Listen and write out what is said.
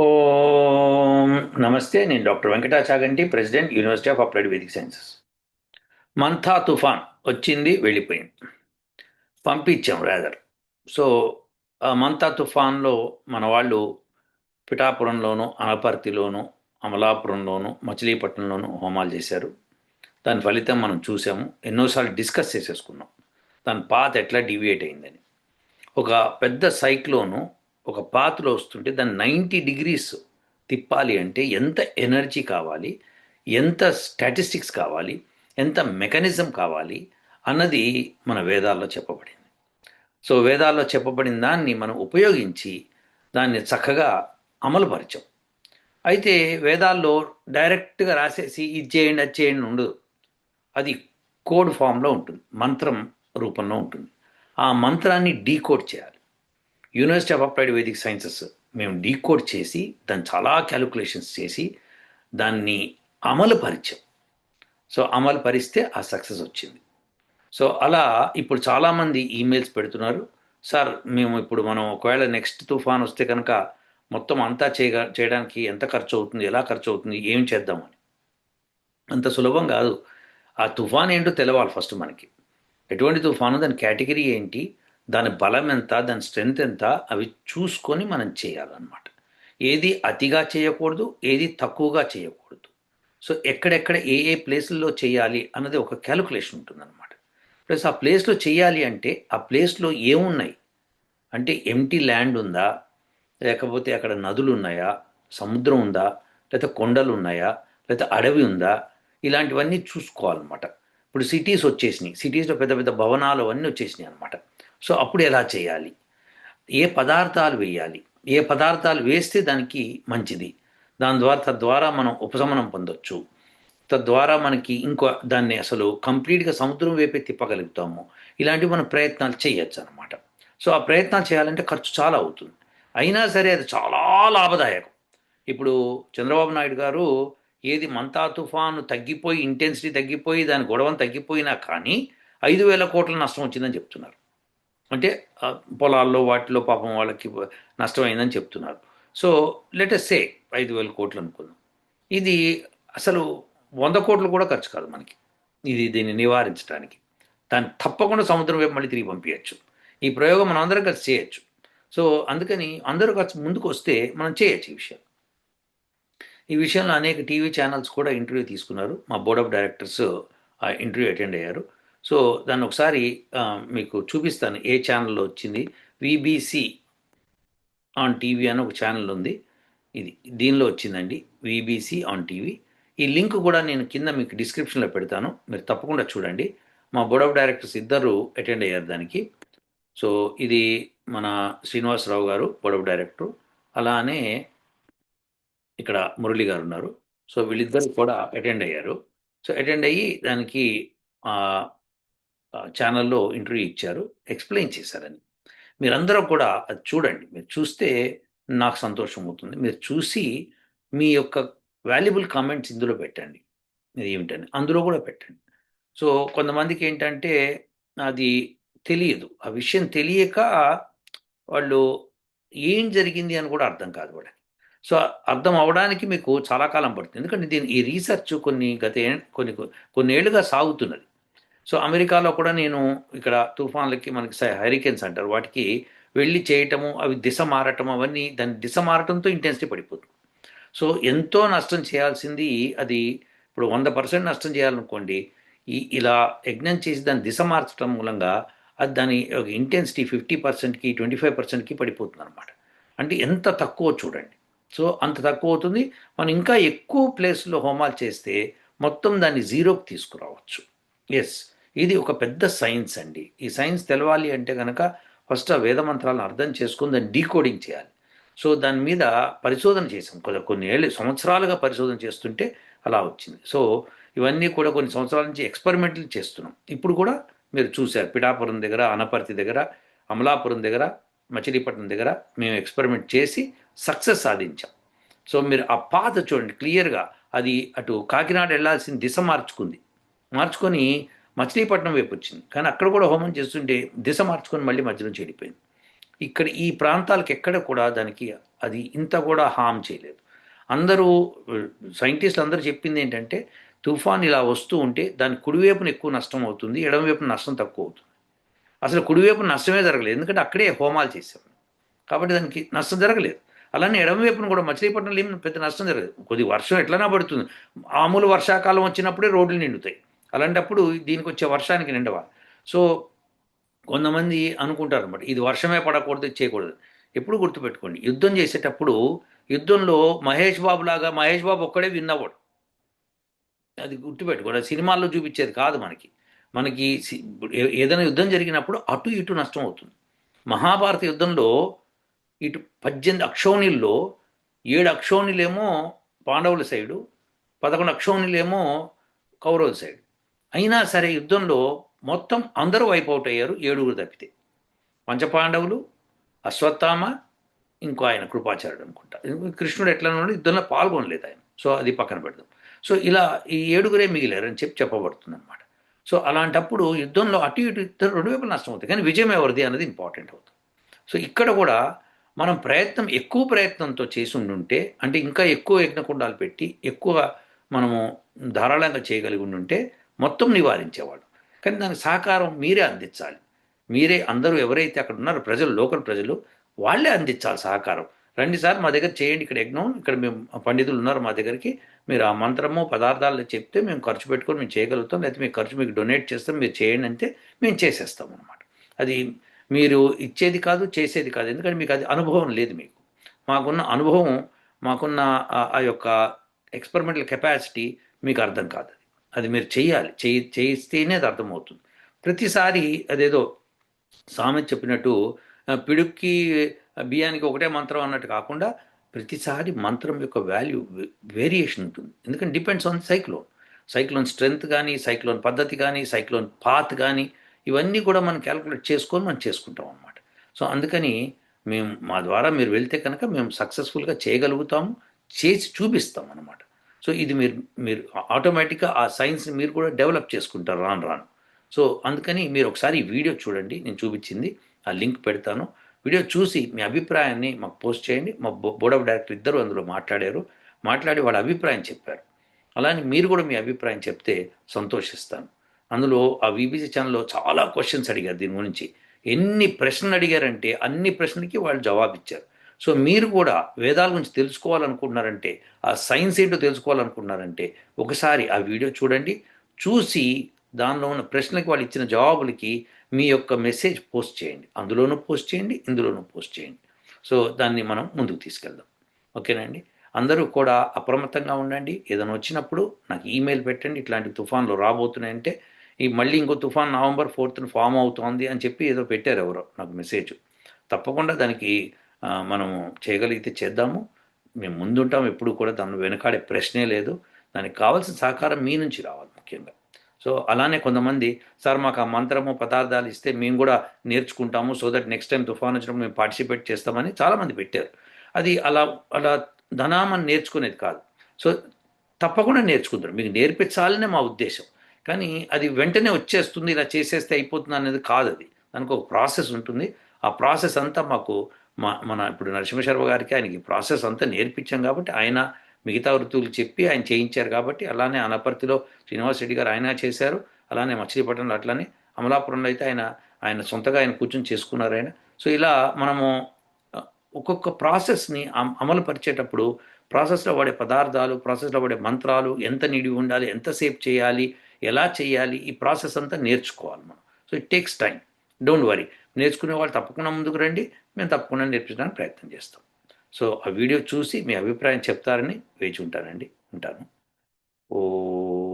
ఓం నమస్తే నేను doctor Venkata Chaganti president university of applied Vedic sciences. Montha తుఫాన్ వచ్చింది వెళ్ళిపోయింది. పంపించాం రాదర్ సో ఆ మంతా తుఫాన్లో మన వాళ్ళు పిఠాపురంలోను అనపర్తిలోను అమలాపురంలోను మచిలీపట్నంలోను హోమాలు చేశారు. దాని ఫలితం మనం చూసాము. ఎన్నోసార్లు డిస్కస్ చేసేసుకున్నాం. దాని పాత ఎట్లా డివియేట్ అయిందని. ఒక పెద్ద సైక్లోను ఒక పాత్రలో వస్తుంటే దాన్ని నైంటీ డిగ్రీస్ తిప్పాలి అంటే ఎంత ఎనర్జీ కావాలి ఎంత స్టాటిస్టిక్స్ కావాలి ఎంత మెకానిజం కావాలి అన్నది మన వేదాల్లో చెప్పబడింది. సో వేదాల్లో చెప్పబడిన దాన్ని మనం ఉపయోగించి దాన్ని చక్కగా అమలుపరచాం. అయితే వేదాల్లో డైరెక్ట్గా రాసేసి ఇది చేయండి అది చేయండి ఉండదు. అది కోడ్ ఫామ్లో ఉంటుంది మంత్రం రూపంలో ఉంటుంది. ఆ మంత్రాన్ని డీకోడ్ చేయాలి. University of applied Vedic sciences మేము డీకోడ్ చేసి దాన్ని చాలా క్యాలిక్యులేషన్స్ చేసి దాన్ని అమలు పరిచాం సో అమలు పరిస్తే ఆ సక్సెస్ వచ్చింది. సో అలా ఇప్పుడు చాలామంది ఈమెయిల్స్ పెడుతున్నారు. సార్ మేము ఇప్పుడు మనం ఒకవేళ నెక్స్ట్ తుఫాన్ వస్తే కనుక మొత్తం అంతా చేయగా చేయడానికి ఎంత ఖర్చు అవుతుంది ఎలా ఖర్చు అవుతుంది ఏం చేద్దామని అంత సులభం కాదు. ఆ తుఫాన్ ఏంటో తెలవాలి ఫస్ట్ మనకి. ఎటువంటి తుఫాను దాని కేటగిరీ ఏంటి? దాని బలం ఎంత దాని స్ట్రెంగ్త్ ఎంత అవి చూసుకొని మనం చేయాలన్నమాట. ఏది అతిగా చేయకూడదు ఏది తక్కువగా చేయకూడదు. సో ఎక్కడెక్కడ ఏ ఏ ప్లేసుల్లో చేయాలి అన్నది ఒక క్యాలిక్యులేషన్ ఉంటుందన్నమాట. ప్లస్ ఆ ప్లేస్లో చేయాలి అంటే ఆ ప్లేస్లో ఏమున్నాయి? అంటే ఎంటీ ల్యాండ్ ఉందా? లేకపోతే అక్కడ నదులు ఉన్నాయా? సముద్రం ఉందా? లేకపోతే కొండలు ఉన్నాయా? లేకపోతే అడవి ఉందా? ఇలాంటివన్నీ చూసుకోవాలన్నమాట. ఇప్పుడు సిటీస్ వచ్చేసినాయి. సిటీస్లో పెద్ద పెద్ద భవనాలు అవన్నీ వచ్చేసినాయి అనమాట సో అప్పుడు ఎలా చేయాలి? ఏ పదార్థాలు వేయాలి? ఏ పదార్థాలు వేస్తే దానికి మంచిది? దాని ద్వారా తద్వారా మనం ఉపశమనం పొందొచ్చు. తద్వారా మనకి ఇంకో దాన్ని అసలు కంప్లీట్గా సముద్రం వైపే తిప్పగలుగుతాము. ఇలాంటివి మనం ప్రయత్నాలు చేయొచ్చు అనమాట సో ఆ ప్రయత్నాలు చేయాలంటే ఖర్చు చాలా అవుతుంది. అయినా సరే అది చాలా లాభదాయకం. ఇప్పుడు చంద్రబాబు నాయుడు గారు ఏది మంతా తుఫాను తగ్గిపోయి ఇంటెన్సిటీ తగ్గిపోయి దాని గొడవను తగ్గిపోయినా కానీ ఐదు వేల కోట్ల నష్టం వచ్చిందని చెప్తున్నారు. అంటే పొలాల్లో వాటిలో పాపం వాళ్ళకి నష్టమైందని చెప్తున్నారు. సో లెటెస్ సే ఐదు వేల కోట్లు అనుకుందాం. ఇది అసలు వంద కోట్లు కూడా ఖర్చు కాదు మనకి. ఇది దీన్ని నివారించడానికి. దాన్ని తప్పకుండా సముద్రం వైపు మళ్ళీ తిరిగి పంపించచ్చు. ఈ ప్రయోగం మనం అందరం కలిసి చేయొచ్చు. సో అందుకని అందరూ కలిసి ముందుకు వస్తే మనం చేయొచ్చు ఈ విషయం. ఈ విషయంలో అనేక టీవీ ఛానల్స్ కూడా ఇంటర్వ్యూ తీసుకున్నారు. మా బోర్డ్ ఆఫ్ డైరెక్టర్స్ ఆ ఇంటర్వ్యూ అటెండ్ అయ్యారు. సో దాన్ని ఒకసారి మీకు చూపిస్తాను ఏ ఛానల్లో వచ్చింది. విబిసి ఆన్ టీవీ అని ఒక ఛానల్ ఉంది. ఇది దీనిలో వచ్చిందండి. విబిసి ఆన్ టీవీ ఈ లింక్ కూడా నేను కింద మీకు డిస్క్రిప్షన్లో పెడతాను. మీరు తప్పకుండా చూడండి. మా బోర్డ్ ఆఫ్ డైరెక్టర్స్ ఇద్దరు అటెండ్ అయ్యారు దానికి. సో ఇది మన శ్రీనివాసరావు గారు బోర్డ్ ఆఫ్ డైరెక్టర్. అలానే ఇక్కడ మురళి గారు ఉన్నారు. సో వీళ్ళిద్దరు కూడా అటెండ్ అయ్యారు. సో అటెండ్ అయ్యి దానికి ఛానల్లో ఇంటర్వ్యూ ఇచ్చారు. ఎక్స్ప్లెయిన్ చేశారని. మీరందరూ కూడా అది చూడండి. మీరు చూస్తే నాకు సంతోషం అవుతుంది. మీరు చూసి మీ యొక్క వాల్యుబుల్ కామెంట్స్ ఇందులో పెట్టండి. ఇది ఏమిటని. అందులో కూడా పెట్టండి. సో కొంతమందికి ఏంటంటే అది తెలియదు. ఆ విషయం తెలియక వాళ్ళు ఏం జరిగింది అని కూడా అర్థం కాదు వాళ్ళకి. సో అర్థం అవడానికి మీకు చాలా కాలం పడుతుంది. ఎందుకంటే దీని ఈ రీసెర్చ్ కొన్ని గత కొన్ని కొన్ని ఏళ్ళుగా సాగుతున్నది. సో అమెరికాలో కూడా నేను ఇక్కడ తుఫాన్లకి మనకి హరికేన్స్ అంటారు. వాటికి వెళ్ళి చేయటము అవి దిశ మారటం అవన్నీ దాని దిశ మారటంతో ఇంటెన్సిటీ పడిపోతుంది. సో ఎంతో నష్టం చేయాల్సింది అది ఇప్పుడు వంద పర్సెంట్ నష్టం చేయాలనుకోండి ఈ ఇలా యజ్ఞం చేసి దాన్ని దిశ మార్చడం మూలంగా అది దాని ఇంటెన్సిటీ ఫిఫ్టీ పర్సెంట్కి ట్వంటీ ఫైవ్ పర్సెంట్కి పడిపోతుంది అనమాట అంటే ఎంత తక్కువ చూడండి. సో అంత తక్కువ అవుతుంది. మనం ఇంకా ఎక్కువ ప్లేస్లో హోమాలు చేస్తే మొత్తం దాన్ని జీరోకి తీసుకురావచ్చు. ఎస్ ఇది ఒక పెద్ద సైన్స్ అండి. ఈ సైన్స్ తెలవాలి అంటే కనుక ఫస్ట్ ఆ వేద మంత్రాలను అర్థం చేసుకుని దాన్ని డీకోడింగ్ చేయాలి. సో దాని మీద పరిశోధన చేసాం కొన్ని కొన్ని ఏళ్ళు సంవత్సరాలుగా పరిశోధన చేస్తుంటే అలా వచ్చింది. సో ఇవన్నీ కూడా కొన్ని సంవత్సరాల నుంచి ఎక్స్పెరిమెంట్లు చేస్తున్నాం. ఇప్పుడు కూడా మీరు చూశారు. పిఠాపురం దగ్గర అనపర్తి దగ్గర అమలాపురం దగ్గర మచిలీపట్నం దగ్గర మేము ఎక్స్పెరిమెంట్ చేసి సక్సెస్ సాధించాం. సో మీరు ఆ పాత చూడండి క్లియర్గా అది అటు కాకినాడ వెళ్ళాల్సిన దిశ మార్చుకుంది. మార్చుకొని మచిలీపట్నం వైపు వచ్చింది. కానీ అక్కడ కూడా హోమం చేస్తుంటే దిశ మార్చుకొని మళ్ళీ మధ్యలో చెడిపోయింది. ఇక్కడ ఈ ప్రాంతాలకు ఎక్కడ కూడా దానికి అది ఇంత కూడా హామ్ చేయలేదు. అందరూ సైంటిస్టులు అందరూ చెప్పింది ఏంటంటే తుఫాన్ ఇలా వస్తూ ఉంటే దాని కుడివైపున ఎక్కువ నష్టం అవుతుంది ఎడమవైపున నష్టం తక్కువ అవుతుంది. అసలు కుడివైపు నష్టమే జరగలేదు. ఎందుకంటే అక్కడే హోమాలు చేసాం కాబట్టి దానికి నష్టం జరగలేదు. అలానే ఎడమవైపున కూడా మచిలీపట్నంలో ఏం పెద్ద నష్టం జరగదు కొద్ది వర్షం ఎట్లనా పడుతుంది. మామూలు వర్షాకాలం వచ్చినప్పుడే రోడ్లు నిండుతాయి. అలాంటప్పుడు దీనికి వచ్చే వర్షానికి నిండవా? సో కొంతమంది అనుకుంటారు అనమాట ఇది వర్షమే పడకూడదు చేయకూడదు. ఎప్పుడు గుర్తుపెట్టుకోండి యుద్ధం చేసేటప్పుడు యుద్ధంలో మహేష్ బాబు లాగా మహేష్ బాబు ఒక్కడే విన్నవాడు అది గుర్తుపెట్టుకోండి సినిమాల్లో చూపించేది కాదు మనకి. మనకి సి- ఏదైనా యుద్ధం జరిగినప్పుడు అటు ఇటు నష్టం అవుతుంది. మహాభారత యుద్ధంలో ఇటు పద్దెనిమిది అక్షోణిల్లో ఏడు అక్షోణిలేమో పాండవుల సైడు పదకొండు అక్షోణిలేమో కౌరవుల సైడ్. అయినా సరే యుద్ధంలో మొత్తం అందరూ వైపౌట్ అయ్యారు ఏడుగురు తప్పితే. పంచపాండవులు అశ్వత్థామ ఇంకో ఆయన కృపాచార్యుడు అనుకుంటా. కృష్ణుడు ఎట్లా ఉన్నాడు? యుద్ధంలో పాల్గొనలేదు ఆయన. సో అది పక్కన పెడదాం. సో ఇలా ఈ ఏడుగురే మిగిలేరని చెప్పి చెప్పబడుతుంది అనమాట సో అలాంటప్పుడు యుద్ధంలో అటు ఇటు ఇద్దరు రెండు వైపులు నష్టం అవుతుంది కానీ విజయం ఎవరిది అన్నది ఇంపార్టెంట్ అవుతుంది. సో ఇక్కడ కూడా మనం ప్రయత్నం ఎక్కువ ప్రయత్నంతో చేసి ఉండుంటే అంటే ఇంకా ఎక్కువ యజ్ఞకుండాలు పెట్టి ఎక్కువ మనము ధారాళంగా చేయగలిగి ఉండుంటే మొత్తం నివారించేవాడు కానీ దానికి సహకారం మీరే అందించాలి. మీరే అందరూ ఎవరైతే అక్కడ ఉన్నారో ప్రజలు లోకల్ ప్రజలు వాళ్ళే అందించాలి సహకారం. రండి సార్ మా దగ్గర చేయండి ఇక్కడ యజ్ఞం ఇక్కడ మేము పండితులు ఉన్నారు మా దగ్గరికి. మీరు ఆ మంత్రము పదార్థాలు చెప్తే మేము ఖర్చు పెట్టుకొని మేము చేయగలుగుతాం. లేకపోతే మీ ఖర్చు మీకు డొనేట్ చేస్తాం మీరు చేయండి అంటే మేము చేసేస్తాం అనమాట అది మీరు ఇచ్చేది కాదు చేసేది కాదు. ఎందుకంటే మీకు అది అనుభవం లేదు మీకు. మాకున్న అనుభవం మాకున్న ఆ- ఆ యొక్క ఎక్స్పెరిమెంటల్ కెపాసిటీ మీకు అర్థం కాదు. అది మీరు చేయాలి. చేయి చేయిస్తేనే అది అర్థమవుతుంది. ప్రతిసారి అదేదో సామెత చెప్పినట్టు పిడుక్కి బియ్యానికి ఒకటే మంత్రం అన్నట్టు కాకుండా ప్రతిసారి మంత్రం యొక్క వాల్యూ వేరియేషన్ ఉంటుంది. ఎందుకంటే depends on cyclone. Cyclone strength కానీ సైక్లోన్ పద్ధతి కానీ సైక్లోన్ పాత్ కానీ ఇవన్నీ కూడా మనం క్యాలిక్యులేట్ చేసుకొని మనం చేసుకుంటాం అనమాట సో అందుకని మేము మా ద్వారా మీరు వెళ్తే కనుక మేము సక్సెస్ఫుల్గా చేయగలుగుతాము చేసి చూపిస్తాం అనమాట సో ఇది మీరు మీరు ఆటోమేటిక్గా ఆ సైన్స్ని మీరు కూడా డెవలప్ చేసుకుంటారు రాను రాను. సో అందుకని మీరు ఒకసారి ఈ వీడియో చూడండి నేను చూపించింది ఆ లింక్ పెడతాను. వీడియో చూసి మీ అభిప్రాయాన్ని మాకు పోస్ట్ చేయండి. మా బోర్డ్ ఆఫ్ డైరెక్టర్ ఇద్దరు అందులో మాట్లాడారు. మాట్లాడి వాళ్ళ అభిప్రాయం చెప్పారు. అలానే మీరు కూడా మీ అభిప్రాయం చెప్తే సంతోషిస్తాను. అందులో ఆ బీబీసీ ఛానల్లో చాలా క్వశ్చన్స్ అడిగారు దీని గురించి. ఎన్ని ప్రశ్నలు అడిగారంటే అన్ని ప్రశ్నలకి వాళ్ళు జవాబు ఇచ్చారు సో మీరు కూడా వేదాల గురించి తెలుసుకోవాలనుకుంటున్నారంటే ఆ సైన్స్ ఏంటో తెలుసుకోవాలనుకుంటున్నారంటే ఒకసారి ఆ వీడియో చూడండి. చూసి దానిలో ఉన్న ప్రశ్నలకు వాళ్ళు ఇచ్చిన జవాబులకి మీ యొక్క మెసేజ్ పోస్ట్ చేయండి. అందులోనూ పోస్ట్ చేయండి ఇందులోనూ పోస్ట్ చేయండి. సో దాన్ని మనం ముందుకు తీసుకెళ్దాం. ఓకేనండి అందరూ కూడా అప్రమత్తంగా ఉండండి. ఏదైనా వచ్చినప్పుడు నాకు ఈమెయిల్ పెట్టండి. ఇట్లాంటి తుఫాన్లు రాబోతున్నాయంటే ఈ మళ్ళీ ఇంకో తుఫాన్ నవంబర్ ఫోర్త్న ఫామ్ అవుతోంది అని చెప్పి ఏదో పెట్టారు ఎవరో నాకు మెసేజ్. తప్పకుండా దానికి మనం మనము చేయగలిగితే చేద్దాము. మేము ముందుంటాం. ఎప్పుడు కూడా దాన్ని వెనకాడే ప్రశ్నే లేదు. దానికి కావాల్సిన సహకారం మీ నుంచి రావాలి ముఖ్యంగా. సో అలానే కొంతమంది సార్ మాకు ఆ మంత్రము పదార్థాలు ఇస్తే మేము కూడా నేర్చుకుంటాము. సో దట్ నెక్స్ట్ టైం తుఫాన్ వచ్చినప్పుడు మేము పార్టిసిపేట్ చేస్తామని చాలామంది పెట్టారు. అది అలా అలా ధనామని నేర్చుకునేది కాదు. సో తప్పకుండా నేర్చుకుంటారు. మీకు నేర్పించాలనే మా ఉద్దేశం. కానీ అది వెంటనే వచ్చేస్తుంది ఇలా చేసేస్తే అయిపోతుంది అనేది కాదు అది. దానికి ఒక ప్రాసెస్ ఉంటుంది. ఆ ప్రాసెస్ అంతా మాకు మన ఇప్పుడు నరసింహశర్మ గారికి ఆయనకి ప్రాసెస్ అంతా నేర్పించాం కాబట్టి ఆయన మిగతా వృత్తులు చెప్పి ఆయన చేయించారు కాబట్టి అలానే అనపర్తిలో శ్రీనివాస్ రెడ్డి గారు ఆయన చేశారు. అలానే మచిలీపట్నంలో అట్లానే అమలాపురంలో అయితే ఆయన ఆయన సొంతగా ఆయన కూర్చొని చేసుకున్నారు ఆయన. సో ఇలా మనము ఒక్కొక్క ప్రాసెస్ని అమలు పరిచేటప్పుడు ప్రాసెస్లో వాడే పదార్థాలు ప్రాసెస్లో వాడే మంత్రాలు ఎంత నిడివి ఉండాలి ఎంతసేపు చేయాలి ఎలా చేయాలి ఈ ప్రాసెస్ అంతా నేర్చుకోవాలి మనం. So it takes time. Don't worry. నేర్చుకునే వాళ్ళు తప్పకుండా ముందుకు రండి. మేము తప్పకుండా నేర్పించడానికి ప్రయత్నం చేస్తాం. సో ఆ వీడియో చూసి మీ అభిప్రాయం చెప్తారని వేచి ఉంటానండి. ఉంటాను. ఓ